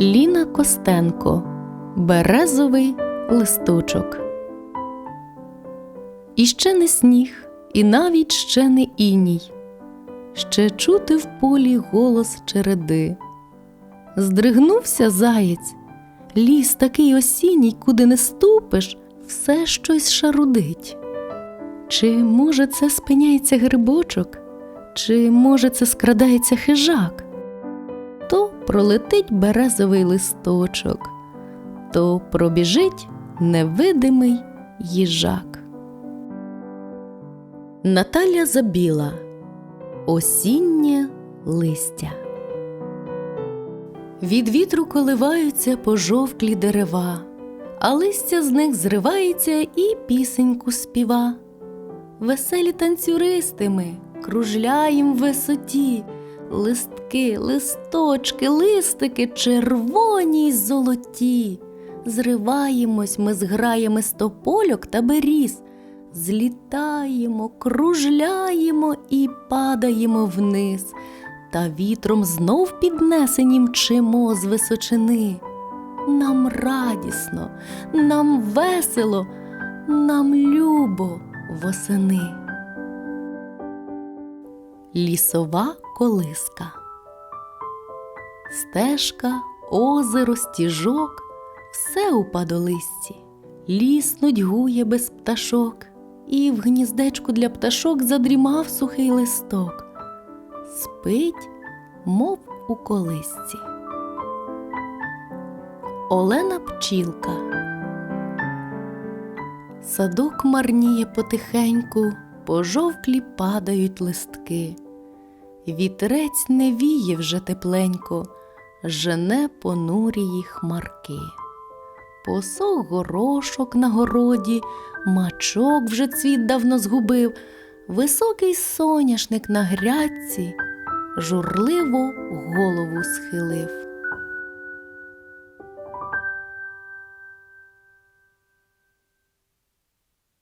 Ліна Костенко Березовий листочок. І ще не сніг, і навіть ще не іній. Ще чути в полі голос череди. Здригнувся заєць, ліс такий осінній, куди не ступиш, все щось шарудить. Чи може це спиняється грибочок, чи може це скрадається хижак? Пролетить березовий листочок, то пробіжить невидимий їжак. Наталя Забіла Осіннє листя. Від вітру коливаються пожовклі дерева, а листя з них зривається і пісеньку співа. Веселі танцюристи ми кружляєм в висоті, листки, листочки, листики червоні й золоті. Зриваємось ми з граями з топольок та беріз, злітаємо, кружляємо і падаємо вниз, та вітром знов піднесені мчимо з височини. Нам радісно, нам весело, нам любо восени. Лісова колиска. Стежка, озеро, стіжок, все у падолисті. Ліс нудьгує без пташок, і в гніздечку для пташок задрімав сухий листок. Спить, мов у колисці. Олена Пчілка Садок марніє потихеньку, пожовклі падають листки. Вітерець не віє вже тепленько, жене понурії хмарки. Посох горошок на городі, мачок вже цвіт давно згубив, високий соняшник на грядці журливо голову схилив.